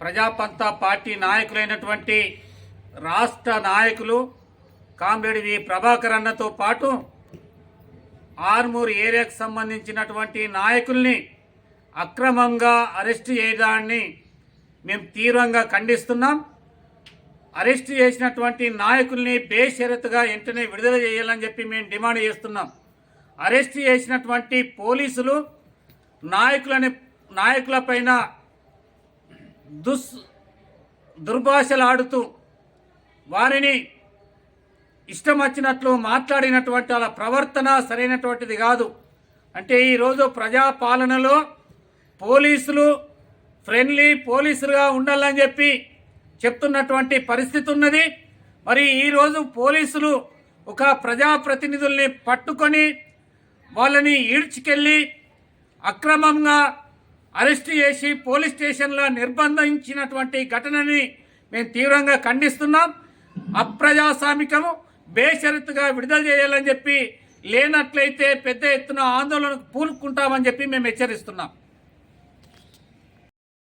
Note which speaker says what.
Speaker 1: ప్రజాపంత party నాయకులైనటువంటి రాష్ట్ర నాయకులు comrade వి ప్రభాకర్ అన్నతో పాటు ఆర్మూర్ ఏరియాకు సంబంధించినటువంటి నాయకుల్ని అక్రమంగా అరెస్ట్ చేయడాన్ని మేము తీవ్రంగా ఖండిస్తున్నాం. అరెస్ట్ చేసినటువంటి నాయకుల్ని బేషరతుగా వెంటనే విడుదల చేయాలని చెప్పి మేము డిమాండ్ చేస్తున్నాం. అరెస్ట్ చేసినటువంటి పోలీసులు నాయకులని నాయకులపైన దుస్ దుర్భాషలాడుతూ వారిని ఇష్టం వచ్చినట్లు మాట్లాడినటువంటి వాళ్ళ ప్రవర్తన సరైనటువంటిది కాదు. అంటే ఈరోజు ప్రజాపాలనలో పోలీసులు ఫ్రెండ్లీ పోలీసులుగా ఉండాలని చెప్పి చెప్తున్నటువంటి పరిస్థితి ఉన్నది. మరి ఈరోజు పోలీసులు ఒక ప్రజాప్రతినిధుల్ని పట్టుకొని వాళ్ళని ఈడ్చుకెళ్ళి అక్రమంగా అరెస్ట్ చేసి పోలీస్ స్టేషన్లో నిర్బంధించినటువంటి ఘటనని మేము తీవ్రంగా ఖండిస్తున్నాం. అప్రజాస్వామికము బేషరతుగా విడుదల చేయాలని చెప్పి లేనట్లయితే పెద్ద ఎత్తున ఆందోళనకు పూనుకుంటామని చెప్పి మేము హెచ్చరిస్తున్నాం.